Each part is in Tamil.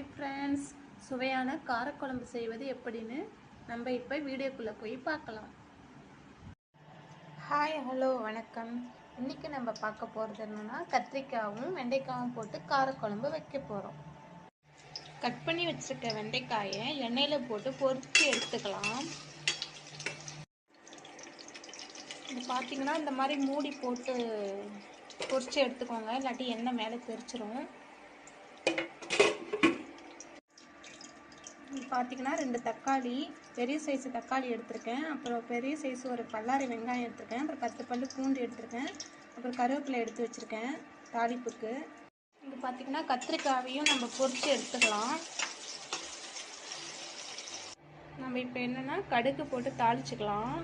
ஹாய் ஃப்ரெண்ட்ஸ் சுவையான காரக்குழம்பு செய்வது எப்படின்னு நம்ம இப்போ வீடியோக்குள்ளே போய் பார்க்கலாம். ஹாய் ஹலோ வணக்கம். இன்றைக்கி நம்ம பார்க்க போகிறது என்னென்னா கத்திரிக்காயும் வெண்டைக்காயும் போட்டு காரக்குழம்பு வைக்க போகிறோம் கட் பண்ணி வச்சுருக்க வெண்டைக்காயை எண்ணெயில் போட்டு பொரிச்சு எடுத்துக்கலாம். இது பார்த்தீங்கன்னா இந்த மாதிரி மூடி போட்டு பொறிச்சு எடுத்துக்கோங்க. இல்லாட்டி எண்ணெய் மேலே தெரிச்சிரும். பார்த்தீங்கன்னா ரெண்டு தக்காளி பெரிய சைஸ் தக்காளி எடுத்திருக்கேன். அப்புறம் பெரிய சைஸ் ஒரு பல்லாரி வெங்காயம் எடுத்திருக்கேன். அப்புறம் பத்து பல்லு பூண்டு எடுத்திருக்கேன். அப்புறம் கருவேப்பிலை எடுத்து வச்சுருக்கேன் தாளிப்புக்கு. இது பார்த்திங்கன்னா கத்திரிக்காயையும் நம்ம பொறிச்சு எடுத்துக்கலாம். நம்ம இப்போ என்னென்னா கடுகு போட்டு தாளிச்சுக்கலாம்.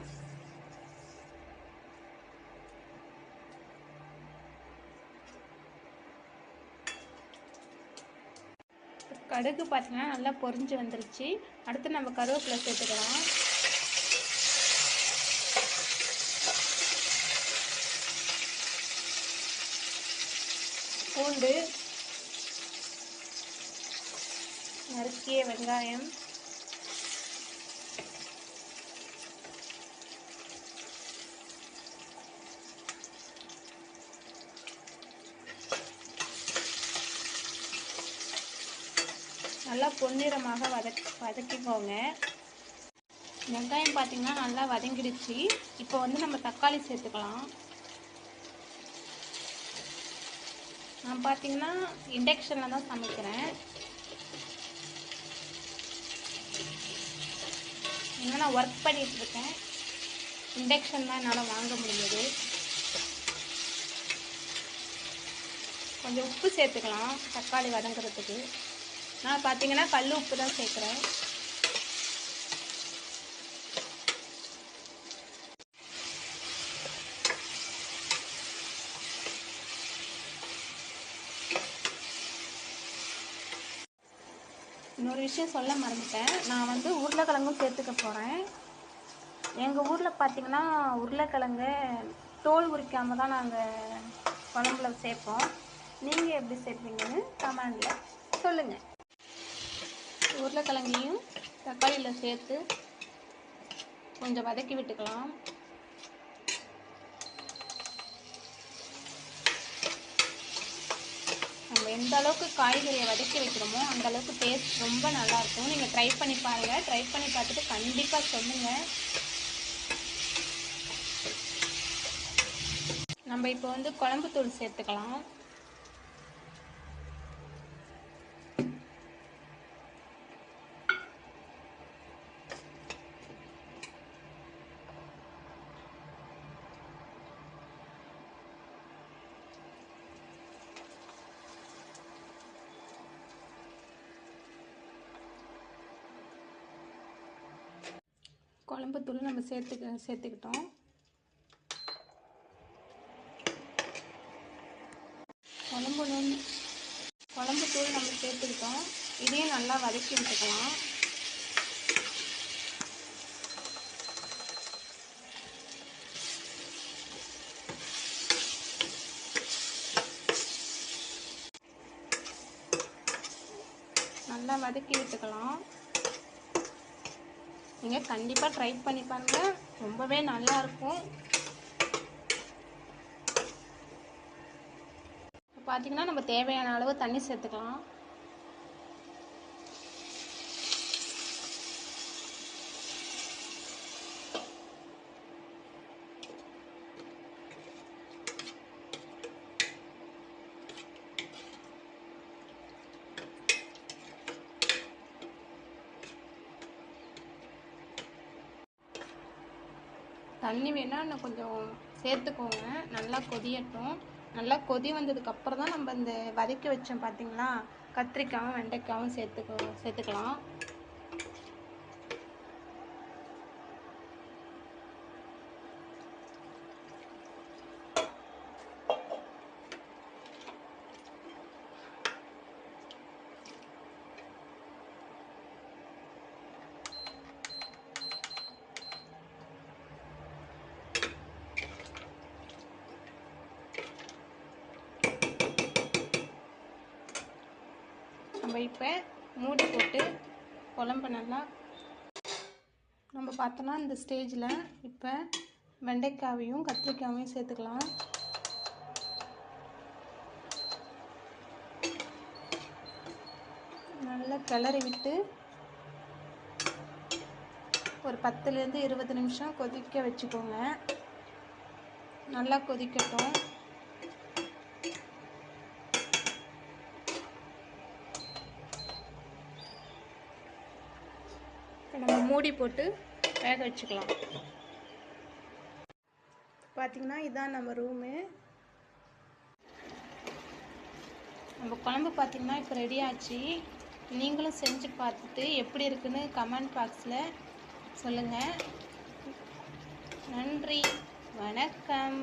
கடுகு பார்த்திங்கன்னா நல்லா பொரிஞ்சு வந்துருச்சு. அடுத்து நம்ம கருவேப்பிலை சேர்த்துக்கலாம். பூண்டு நறுக்கிய வெங்காயம் நல்லா பொன்னிறமாக வதக் வதக்கிக்கோங்க. வெங்காயம் பார்த்திங்கன்னா நல்லா வதங்கிடுச்சு. இப்போ வந்து நம்ம தக்காளி சேர்த்துக்கலாம். நான் பார்த்தீங்கன்னா இண்டக்ஷனில் தான் சமைக்கிறேன். ஏன்னா நான் ஒர்க் பண்ணிகிட்ருக்கேன் இண்டக்ஷன் தான் என்னால் வாங்க முடியுது கொஞ்சம் உப்பு சேர்த்துக்கலாம் தக்காளி வதங்குறதுக்கு. நான் பார்த்தீங்கன்னா கல் உப்பு தான் சேர்க்குறேன். இன்னொரு விஷயம் சொல்ல மறந்துட்டேன். நான் வந்து உருளைக்கிழங்கும் சேர்த்துக்க போகிறேன் எங்கள் ஊரில் பார்த்தீங்கன்னா உருளைக்கிழங்கு தோல் உரிக்காமல் தான் நாங்கள் குழம்புல சேர்ப்போம். நீங்கள் எப்படி சேர்ப்பீங்கன்னு கமெண்டில் சொல்லுங்கள் உருளைக்கிழங்கையும் தக்காளியில் சேர்த்து கொஞ்சம் வதக்கி விட்டுக்கலாம். நம்ம எந்த அளவுக்கு காய்கறியை வதக்கி வைக்கிறோமோ அந்த அளவுக்கு டேஸ்ட் ரொம்ப நல்லாயிருக்கும் நீங்கள் ட்ரை பண்ணி பாருங்கள் ட்ரை பண்ணி பார்த்துட்டு கண்டிப்பாக சொல்லுங்கள் நம்ம இப்போ வந்து குழம்பு தூள் சேர்த்துக்கலாம். குழம்பு தூள் நம்ம சேர்த்துக்க சேர்த்துக்கிட்டோம். குழம்பு நூல் குழம்பு தூள் நம்ம சேர்த்துக்கிட்டோம். இதையும் நல்லா வதக்கி விட்டுக்கலாம். நல்லா வதக்கி விட்டுக்கலாம். நீங்கள் கண்டிப்பாக ட்ரை பண்ணி பாருங்கள் ரொம்பவே நல்லாயிருக்கும் பார்த்தீங்கன்னா நம்ம தேவையான அளவு தண்ணி சேர்த்துக்கலாம். தண்ணி வேணால் இன்னும் கொஞ்சம் சேர்த்துக்கோங்க. நல்லா கொதியட்டும். நல்லா கொதி வந்ததுக்கப்புறம் தான் நம்ம இந்த வதக்கி வச்சோம் பார்த்தீங்களா கத்திரிக்காயும் வெண்டைக்காயும் சேர்த்துக்கோ சேர்த்துக்கலாம். நம்ம இப்போ மூடி போட்டு குழம்பு நல்லா நம்ம பார்த்தோன்னா இந்த ஸ்டேஜில் இப்போ வெண்டைக்காவையும் கத்திரிக்காயும் சேர்த்துக்கலாம். நல்லா கிளறி விட்டு ஒரு பத்துலேருந்து இருபது நிமிஷம் கொதிக்க வச்சுக்கோங்க. நல்லா கொதிக்கட்டும் இப்போ நம்ம மூடி போட்டு வேக வச்சுக்கலாம். பார்த்திங்கன்னா இதுதான் நம்ம ரூமு. நம்ம குழம்பு பார்த்திங்கன்னா இப்போ ரெடி ஆச்சு. நீங்களும் செஞ்சு பார்த்துட்டு எப்படி இருக்குன்னு கமெண்ட் பாக்ஸில் சொல்லுங்கள் நன்றி. வணக்கம்.